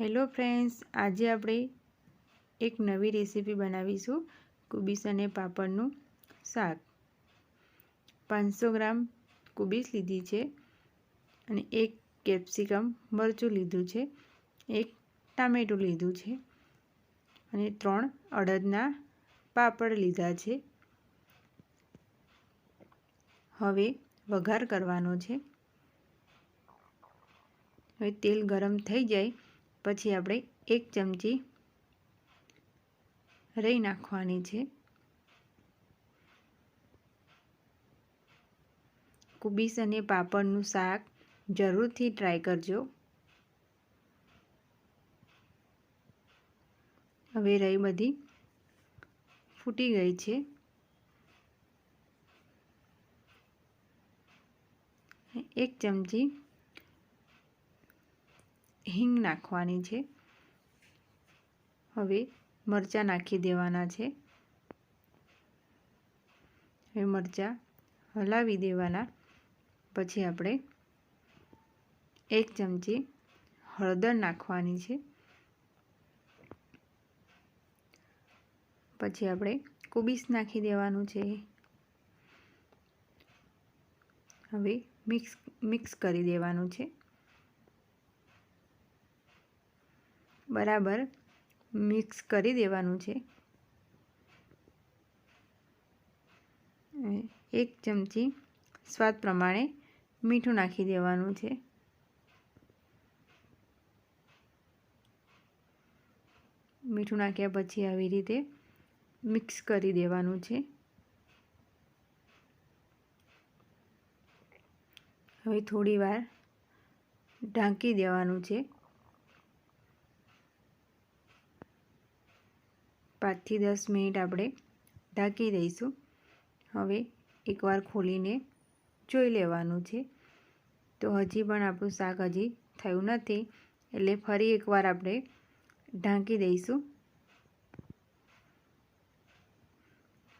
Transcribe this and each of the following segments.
Hello friends, આજે આપણે એક નવી રેસીપી બનાવીશું કુબીસ અને પાપડનું શાક. પાંચસો ગ્રામ કુબીસ લીધી છે અને એક કેપ્સિકમ મરચું લીધું છે, એક ટામેટું લીધું છે અને ત્રણ અડદના પાપડ લીધા છે. હવે વઘાર કરવાનો છે. હવે તેલ ગરમ થઈ જાય પછી આપણે એક ચમચી રહી નાખવાની છે. કુબીસ અને પાપડનું શાક જરૂરથી ટ્રાય કરજો. હવે રહી બધી ફૂટી ગઈ છે. એક ચમચી હિંગ નાખવાની છે. હવે મરચાં નાખી દેવાના છે. હવે મરચાં હલાવી દેવાના. પછી આપણે એક ચમચી હળદર નાખવાની છે. પછી આપણે કોબીસ નાખી દેવાનું છે. હવે મિક્સ મિક્સ કરી દેવાનું છે. બરાબર મિક્સ કરી દેવાનું છે. એક ચમચી સ્વાદ પ્રમાણે મીઠું નાખી દેવાનું છે. મીઠું નાખ્યા પછી આવી રીતે મિક્સ કરી દેવાનું છે. હવે થોડી વાર ઢાંકી દેવાનું છે. પાંચથી દસ મિનિટ આપણે ઢાંકી દઈશું. હવે એકવાર ખોલીને જોઈ લેવાનું છે. તો હજી પણ આપણું શાક હજી થયું નથી, એટલે ફરી એકવાર આપણે ઢાંકી દઈશું.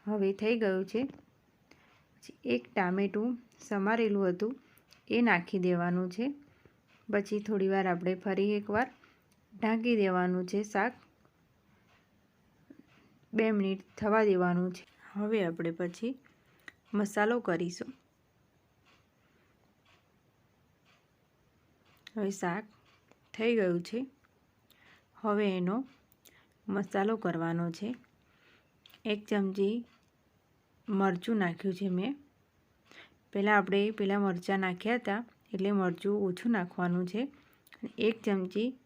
હવે થઈ ગયું છે. એક ટામેટું સમારેલું હતું, એ નાખી દેવાનું છે. પછી થોડીવાર આપણે ફરી એકવાર ઢાંકી દેવાનું છે શાક. બે મિનિટ થવા દેવાનું છે. હવે આપણે પછી મસાલો કરીશું. હવે શાક થઈ ગયું છે. હવે એનો મસાલો કરવાનો છે. એક ચમચી મરચું નાખ્યું છે મેં. પહેલાં આપણે પહેલાં મરચાં નાખ્યા હતા, એટલે મરચું ઓછું નાખવાનું છે. એક ચમચી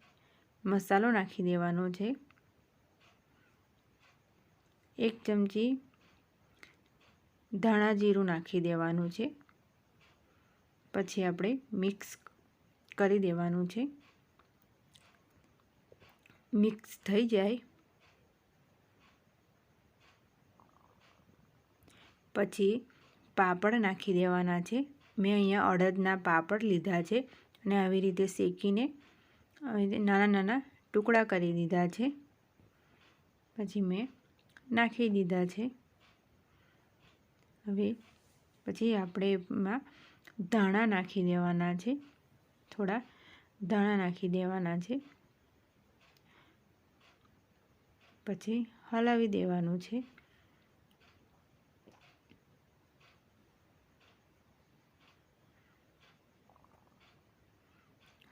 મસાલો નાખી દેવાનો છે. એક ચમચી ધાણા જીરું નાખી દેવાનું છે. પછી આપણે મિક્સ કરી દેવાનું છે. મિક્સ થઈ જાય. પછી પાપડ નાખી દેવાના છે. મેં અહીંયા અડદના પાપડ લીધા છે અને આવી રીતે શેકીને નાના નાના ટુકડા કરી દીધા છે. પછી મેં નાખી દીધા છે. હવે પછી આપણે એમાં ધાણા નાખી દેવાના છે. થોડા ધાણા નાખી દેવાના છે. પછી હલાવી દેવાનું છે.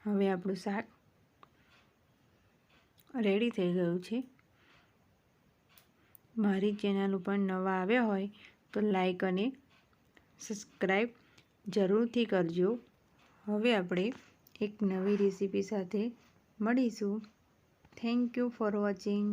હવે આપણું શાક રેડી થઈ ગયું છે. મારી ચેનલ ઉપર નવા આવ્યા હોય તો લાઈક અને સબસ્ક્રાઈબ જરૂરથી કરજો. હવે આપણે એક નવી રેસીપી સાથે મળીશું. Thank you for watching.